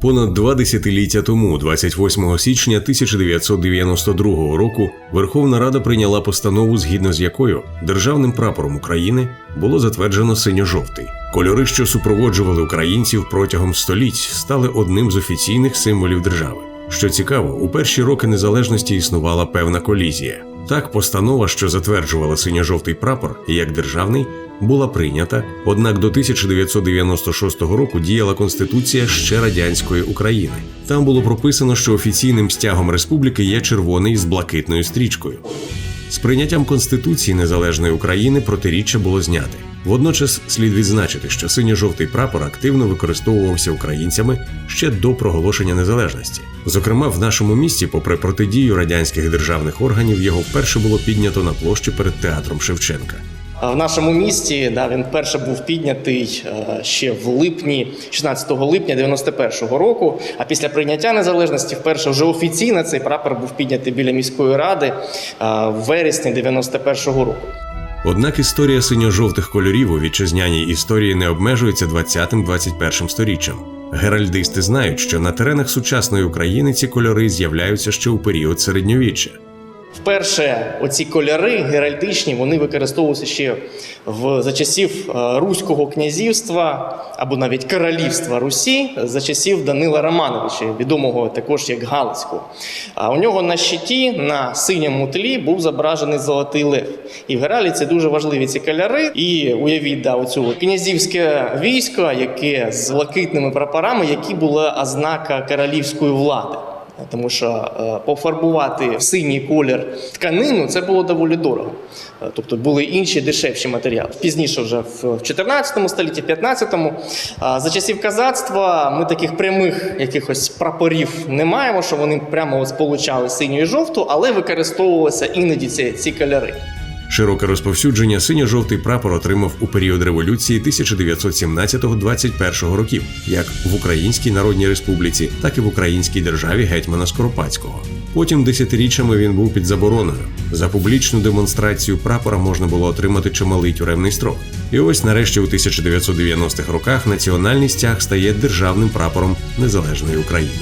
Понад два десятиліття тому, 28 січня 1992 року, Верховна Рада прийняла постанову, згідно з якою державним прапором України було затверджено синьо-жовтий. Кольори, що супроводжували українців протягом століть, стали одним з офіційних символів держави. Що цікаво, у перші роки незалежності існувала певна колізія. Так, постанова, що затверджувала синьо-жовтий прапор як державний, була прийнята, однак до 1996 року діяла Конституція ще радянської України. Там було прописано, що офіційним стягом республіки є червоний з блакитною стрічкою. З прийняттям Конституції Незалежної України протиріччя було зняте. Водночас слід відзначити, що синьо-жовтий прапор активно використовувався українцями ще до проголошення незалежності. Зокрема, в нашому місті, попри протидію радянських державних органів, його вперше було піднято на площі перед театром Шевченка. В нашому місті да, він вперше був піднятий е, ще в липні, 16 липня 91-го року. А після прийняття незалежності, вперше вже офіційно цей прапор був піднятий біля міської ради е, в вересні 91-го року. Однак історія синьо-жовтих кольорів у вітчизняній історії не обмежується 20-21 сторіччям. Геральдисти знають, що на теренах сучасної України ці кольори з'являються ще у період середньовіччя. Вперше оці кольори геральдичні вони використовувалися ще в за часів е, Руського князівства або навіть королівства Русі за часів Данила Романовича, відомого також як Галицького. А у нього на щиті на синьому тлі був зображений золотий лев. І в Гералі це дуже важливі ці кольори. І уявіть, да, оцю князівське військо, яке з блакитними прапорами, які була ознака королівської влади. Тому що е, пофарбувати в синій колір тканину це було доволі дорого. Е, Тобто були інші дешевші матеріали. Пізніше, вже в 14 столітті, 15-му, за часів казацтва ми таких прямих якихось прапорів не маємо, що вони прямо от сполучали синю і жовту, але використовувалися іноді ці, ці кольори. Широке розповсюдження синьо-жовтий прапор отримав у період революції 1917-21 років, як в Українській Народній Республіці, так і в Українській державі гетьмана Скоропадського. Потім десятиріччями він був під забороною. За публічну демонстрацію прапора можна було отримати чималий тюремний строк. І ось нарешті у 1990-х роках національний стяг стає державним прапором незалежної України.